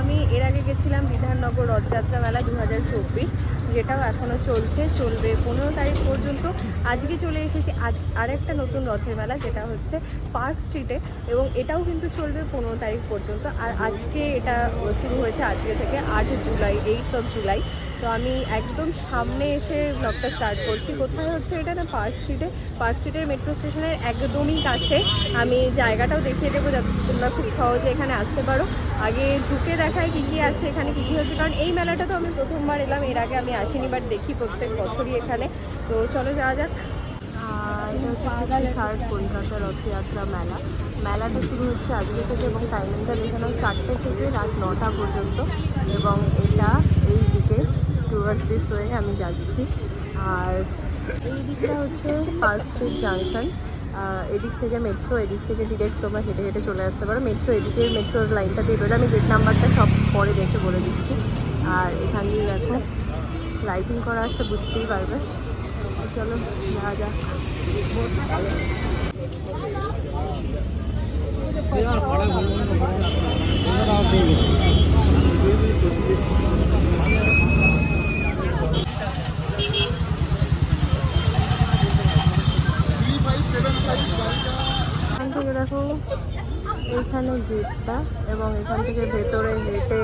আমি এর আগে গেছিলাম বিধাননগর রথযাত্রা মেলা দু হাজার চব্বিশ, যেটাও এখনও চলছে, চলবে পনেরো তারিখ পর্যন্ত। আজকে চলে এসেছি আজ আরেকটা নতুন রথের মেলা, যেটা হচ্ছে পার্ক স্ট্রিটে, এবং এটাও কিন্তু চলবে পনেরো তারিখ পর্যন্ত। আর আজকে এটা শুরু হয়েছে আজকে থেকে আট জুলাই এইট অফ জুলাই তো আমি একদম সামনে এসে ব্লগটা স্টার্ট করছি। কোথায় হচ্ছে এটা না পার্ক স্ট্রিটে? পার্ক স্ট্রিটের মেট্রো স্টেশনের একদমই কাছে। আমি জায়গাটাও দেখিয়ে দেবো যাতে তোমরা খুব সহজে এখানে আসতে পারো। আগে ঢুকে দেখায় কী কী আছে, এখানে কী কী হচ্ছে। কারণ এই মেলাটা তো আমি প্রথমবার এলাম, এর আগে আমি আসিনি বাট দেখি প্রত্যেক বছরই এখানে। তো চলো যাওয়া যাক। হচ্ছে থার্ড কলকাতা রথযাত্রা মেলা। মেলাটা শুরু হচ্ছে আজকে থেকে এবং টাইমিংটা দেখে নাও চারটে থেকে রাত নটা পর্যন্ত। এবং এটা টুয়ার্ড দিস ওয়ে আমি যাচ্ছি। আর এই দিকটা হচ্ছে পার্ক স্ট্রিট জাংশন। এদিক থেকে মেট্রো এদিক থেকে ডিরেক্ট তোমরা হেঁটে হেঁটে চলে আসতে পারো। মেট্রো এদিকে মেট্রোর লাইনটা দিয়ে আমি গেট নাম্বারটা সব পরে দেখে বলে দিচ্ছি। আর এখান দিয়ে দেখো লাইটিং করা আছে, বুঝতেই পারবে। চলো যাক। এখান থেকে দেখো এখানে গেটটা এবং এখান থেকে ভেতরে হেঁটে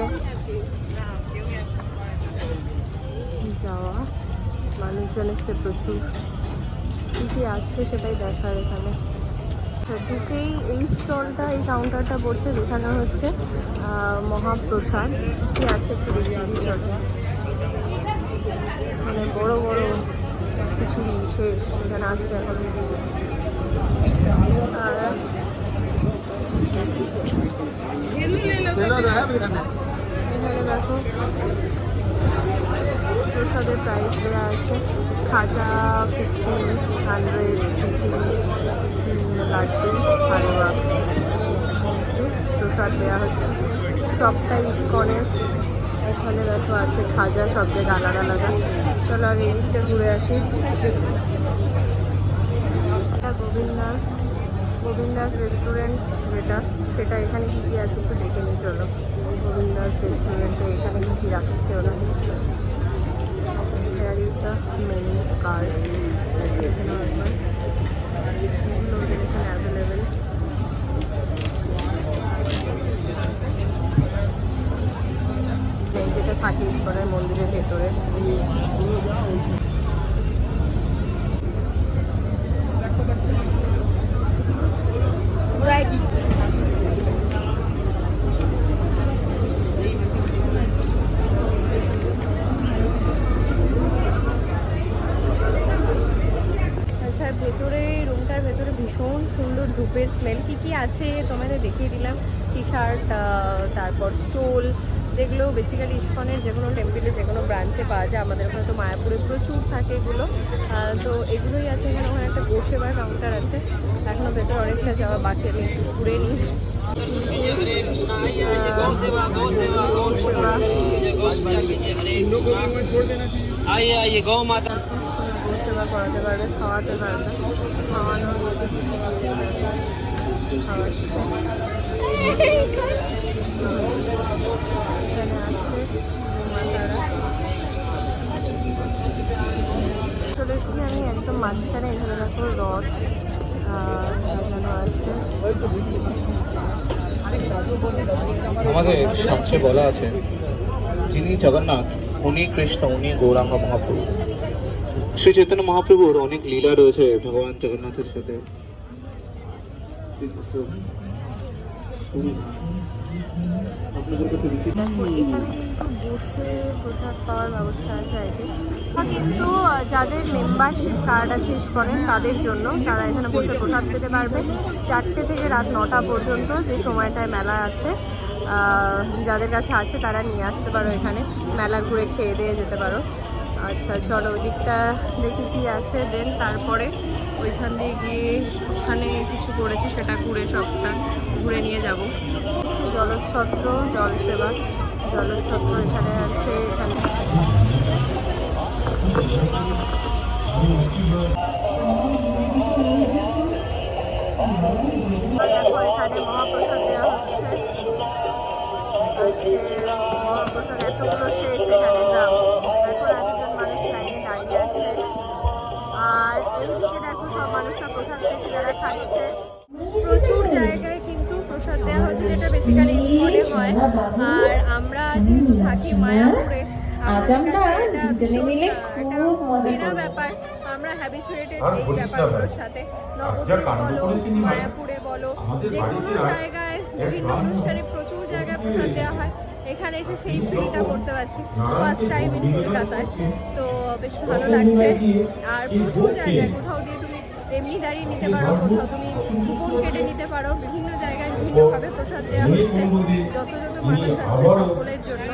যাওয়া। মানুষজন এসছে প্রচুর। কী কী আছে সেটাই দেখার এখানে। ঢুকেই এই স্টলটা, এই কাউন্টারটা পড়ছে যেখানে হচ্ছে মহাপ্রসাদ। কী আছে একটু দেখে মানে বড় বড় কিছু শেষ এখানে আছে এখন। আর দেখো প্রসাদের প্রাইস দেওয়া আছে খাজা ফিফটি হান্ড্রেড লাড্ডু হালুয়া প্রসাদ দেওয়া হচ্ছে সবটাই ইস্কনের এখানে দেখো আছে খাজা সব জায়গায় আলাদা আলাদা চলো আগে এই দিকটা ঘুরে আসি গোবিন্দাস গোবিন্দাস রেস্টুরেন্ট যেটা সেটা এখানে কি কি আছে একটু দেখে নিই, চলো। গোবিন্দাস রেস্টুরেন্টে এখানে কি কি রাখছে ওরা? হেয়ার ইজ দ্য এখানে অ্যাভেলেবেল থাকে ইস্কনের মন্দিরের ভেতরে। আচ্ছা ভেতরে, রুমটার ভেতরে ভীষণ সুন্দর ধূপের স্মেল কী কী আছে? তোমাদের দেখিয়ে দিলাম টি শার্ট তারপর স্টোল যেগুলো বেসিক্যালি ইস্কনের যে কোনো টেম্পেলে যে কোনো ব্রাঞ্চে পাওয়া যায় আমাদের ওখানে তো মায়াপুরে প্রচুর থাকে এগুলো। তো এগুলোই আছে এখানে ওখানে একটা বসেবার কাউন্টার আছে। এখনও ভেতরে অনেকটা যাওয়া বাকি আমি ঘুরে নিই। খাওয়াতে খাওয়াচ্ছে। আমি একদম মাঝখানে রথ আমাদের শাস্ত্রে বলা আছে, যিনি জগন্নাথ, উনি কৃষ্ণ, উনি গৌরাঙ্গ মহাপ্রভু। শ্রী চৈতন্য মহাপ্রভুর অনেক লীলা রয়েছে ভগবান জগন্নাথের সাথে। বসে প্রসাদ পাওয়ার ব্যবস্থা আছে আর কি কিন্তু যাদের মেম্বারশিপ কার্ড আছে ইস্কনের তাদের জন্য তারা এখানে বসে প্রসাদ পেতে পারবে চারটে থেকে রাত নটা পর্যন্ত যে সময়টায় মেলা আছে যাদের কাছে আছে তারা নিয়ে আসতে পারো। এখানে মেলা ঘুরে খেয়ে দিয়ে যেতে পারো আচ্ছা চলো ওদিকটা দেখি কি আছে। দেন তারপরে ওইখান দিয়ে গিয়ে ওখানে কিছু করেছি, সেটা ঘুরে সবটা ঘুরে নিয়ে যাব। জলছত্র, জলসেবা, জলছত্র এখানে আছে, এখানে। এখানে মহাপ্রসাদ দেওয়া হচ্ছে। মহাপ্রসাদ এতগুলো শেষ এখানে গ্রাম এখন প্রচুর জায়গায় কিন্তু প্রসাদ দেওয়া হয়েছে যেটা বেসিক্যালি ইস্কনে হয়। আর আমরা যেহেতু থাকি মায়াপুরে চেনা ব্যাপার আমরা হ্যাবিচুয়েটেড এই ব্যাপারগুলোর সাথে নবদ্বীপ বলো মায়াপুরে বলো যে কোনো জায়গায় বিভিন্ন অনুষ্ঠানে প্রচুর জায়গায় প্রসাদ দেওয়া হয়। এখানে এসে সেই ফিলটা করতে পারছি ফার্স্ট টাইম ইন কলকাতায়। তো বেশ ভালো লাগছে। আর প্রচুর জায়গায় কোথাও দিয়ে তুমি এমনি দাঁড়িয়ে নিতে পারো কোথাও তুমি কুপন কেটে নিতে পারো বিভিন্ন জায়গায় বিভিন্নভাবে প্রসাদ দেওয়া হচ্ছে যত যত মানুষ আসছে সকলের জন্য।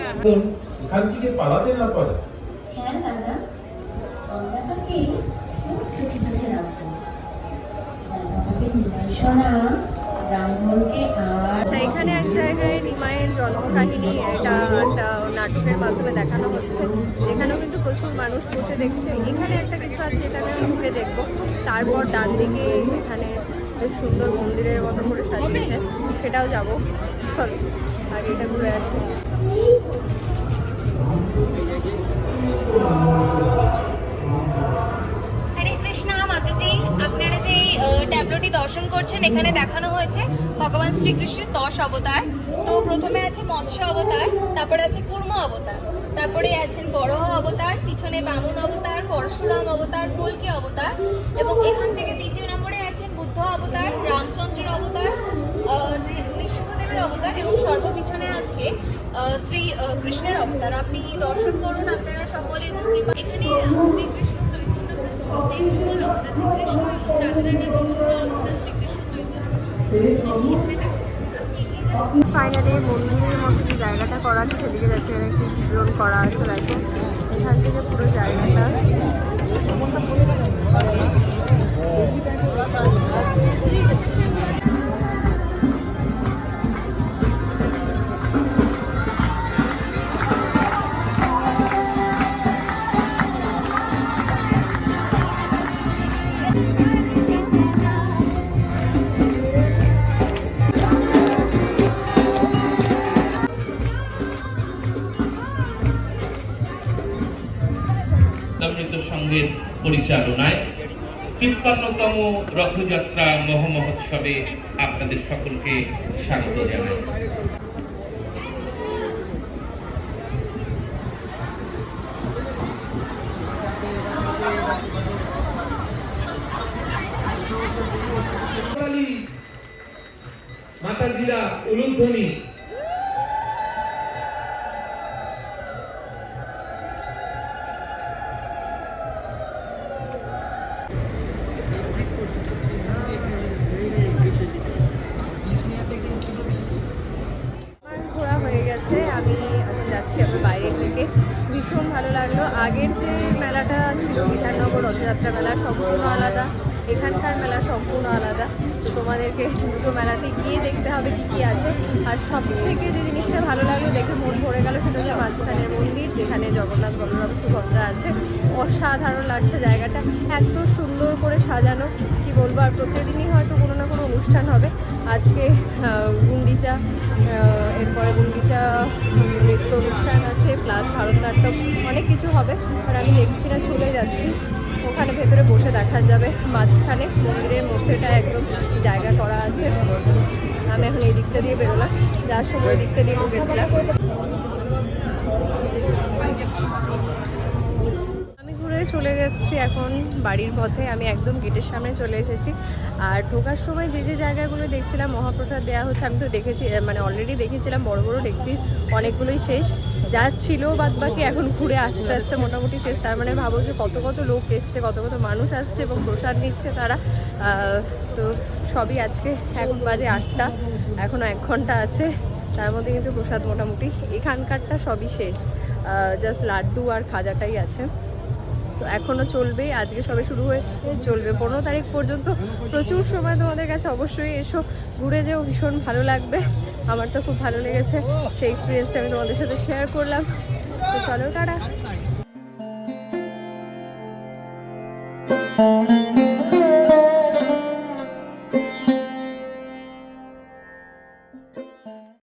এখান থেকে পালাতে না পারে হ্যাঁ দাদা। খুব চোখে চোখে রাখব আচ্ছা এখানে এক জায়গায় নিমায়ের জন্মকাহিনী এটা একটা নাটকের মাধ্যমে দেখানো হচ্ছে কিন্তু প্রচুর মানুষ বসে দেখছে। এখানে একটা কিছু আছে, এটা আমি ঘুরে দেখব। তারপর ডান দিকে এখানে বেশ সুন্দর মন্দিরের মতো করে সাজিয়েছে। সেটাও যাব। চলো আর এটা ঘুরে আসি। দর্শন করছেন। এখানে দেখানো হয়েছে ভগবান শ্রীকৃষ্ণের দশ অবতার। তো প্রথমে আছে মৎস্য অবতার, তারপরে আছে কুর্ম অবতার, তারপরে আছেন বড়হ অবতার, পিছনে বামন অবতার, পরশুরাম অবতার, কল্কি অবতার, এবং এখান থেকে দ্বিতীয় নম্বরে আছেন বুদ্ধ অবতার রামচন্দ্রের অবতার নৃসিংহদেবের অবতার, এবং সর্বপিছনে আজকে শ্রী কৃষ্ণের অবতার। আপনি দর্শন করুন, আপনারা সকলে এবং এখানে শ্রীকৃষ্ণ যে যুগল যে যুগল শ্রীকৃষ্ণ চৈতন্য ফাইনালি মন্দিরের মতো যে জায়গাটা করা আছে, সেদিকে যাচ্ছে একটি চিত্রণ করা আছে, দেখো। এখান থেকে পুরো জায়গাটা। সংঘের পরিচালনায় তিপ্পান্নতম রথযাত্রা মহমহোৎসবে আপনাদের সকলকে স্বাগত জানাই। মাতাজিরা উলুধ্বনি রথযাত্রা মেলা সম্পূর্ণ আলাদা। এখানকার মেলা সম্পূর্ণ আলাদা। তো তোমাদেরকে দুটো মেলাতে গিয়ে দেখতে হবে কি কি আছে। আর সব থেকে যে জিনিসটা ভালো লাগল, দেখে মন ভরে গেল, সেটা হচ্ছে মাঝখানের মন্দির, যেখানে জগন্নাথ বলরাম সুভদ্রা আছে। অসাধারণ লাগছে জায়গাটা। এত সুন্দর করে সাজানো। কি বলব, আর প্রতিদিনই হয়তো কোনো না কোনো অনুষ্ঠান হবে। আজকে গুন্ডিচা এরপরে গুন্ডিচা নৃত্য অনুষ্ঠান আছে, প্লাস ভারতনাট্যম, অনেক কিছু হবে। আর আমি দেখছি না, চলে যাচ্ছি। ওখানে ভেতরে বসে দেখা যাবে। মাঝখানে মন্দিরের মধ্যেটা একদম জায়গা করা আছে। আমি এখন এই দিকটা দিয়ে বেরোলাম। যার সময় দিকটা দিয়ে ঘুরে চলে যাচ্ছি এখন বাড়ির পথে। আমি একদম গেটের সামনে চলে এসেছি। আর ঢোকার সময় যে যে জায়গাগুলো দেখছিলাম, মহাপ্রসাদ দেওয়া হচ্ছে, আমি তো দেখেছি মানে অলরেডি দেখেছিলাম, বড় বড় দেখছি, অনেকগুলোই শেষ। যা ছিল বাদ বাকি এখন ঘুরে আস্তে আস্তে মোটামুটি শেষ। তার মানে ভাবো যে কত কত লোক এসছে, কত কত মানুষ আসছে এবং প্রসাদ নিচ্ছে তারা। তো সবই আজকে এখন বাজে আটটা এখনও এক ঘণ্টা আছে। তার মধ্যে কিন্তু প্রসাদ মোটামুটি, এখানকারটা সবই শেষ। জাস্ট লাড্ডু আর খাজাটাই আছে। তো এখনও চলবে, আজকে সবে শুরু হয়েছে চলবে। পনেরো তারিখ পর্যন্ত প্রচুর সময় তোমাদের কাছে অবশ্যই এসো, ঘুরে যেও, ভীষণ ভালো লাগবে। আমার তো খুব ভালো লেগেছে, সেই এক্সপিরিয়েন্সটা আমি তোমাদের সাথে শেয়ার করলাম। তো চলো, টাটা।